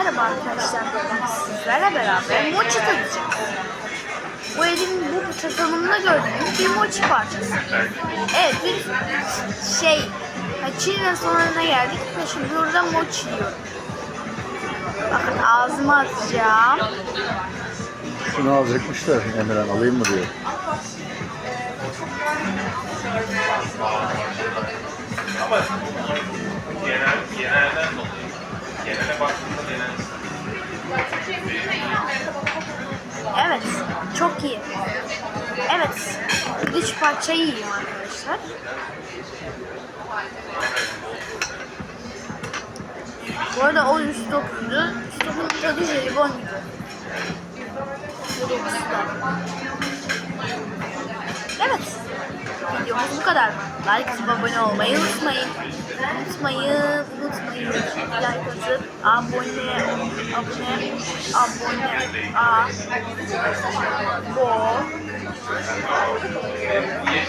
Merhaba arkadaşlar. Sizlerle beraber mochi tadacağız. Bu elin bu tasarımında gördüğünüz bir mochi parçası. Evet bir şey. Çin restoranına geldik ve şimdi burada mochi yiyorum. Bakın ağzıma atacağım. Şunu alacakmış da Emirhan alayım mı diyor. Ama Evet, çok iyi. Evet, üç parçayı yiyeyim arkadaşlar. Bu arada o üst dokundu. Üst dokunun tadı jelibon gibi. Evet. Videomuz bu kadar. Like abone olmayı unutmayın. Unutmayın, atıp abone, abone, abone, a, bo, ne,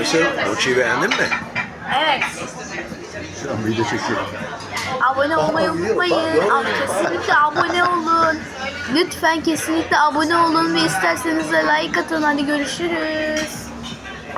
Nasıl? Mochi'yi beğendin mi? evet. Şu an video çekiyorum. Abone olmayı unutmayın. Abi, kesinlikle abone. Lütfen kesinlikle abone olun ve isterseniz de like atın. Hadi görüşürüz.